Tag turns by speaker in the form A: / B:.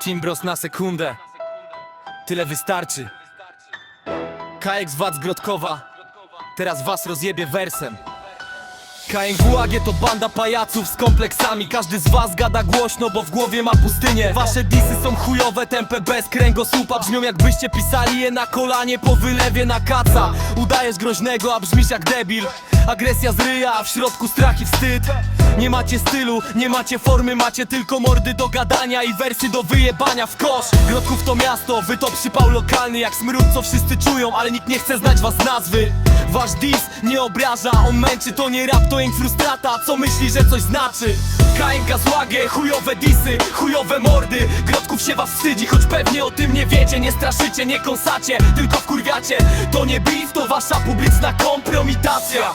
A: Timbros na sekundę. Tyle wystarczy. KX Wac Grodkowa Teraz was rozjebie wersem KNWAG to banda pajaców z kompleksami. Każdy z was gada głośno, bo w głowie ma pustynię. Wasze disy są chujowe, tempę bez kręgosłupa. Brzmią jakbyście pisali je na kolanie po wylewie na kaca. Udajesz groźnego, a brzmisz jak debil. Agresja z ryja, a w środku strach i wstyd. Nie macie stylu, nie macie formy Macie tylko mordy do gadania i wersy do wyjebania w kosz. Grodków to miasto, wy to przypał lokalny Jak smród, co wszyscy czują, ale nikt nie chce znać was nazwy Wasz dis nie obraża, on męczy, to nie rap, to ink frustrata. Co myśli, że coś znaczy? KNK złagę, chujowe disy, chujowe mordy. Grodków się was wstydzi, choć pewnie o tym nie wiecie. Nie straszycie, nie kąsacie, tylko wkurwiacie. To nie beef, to wasza publiczna kompromitacja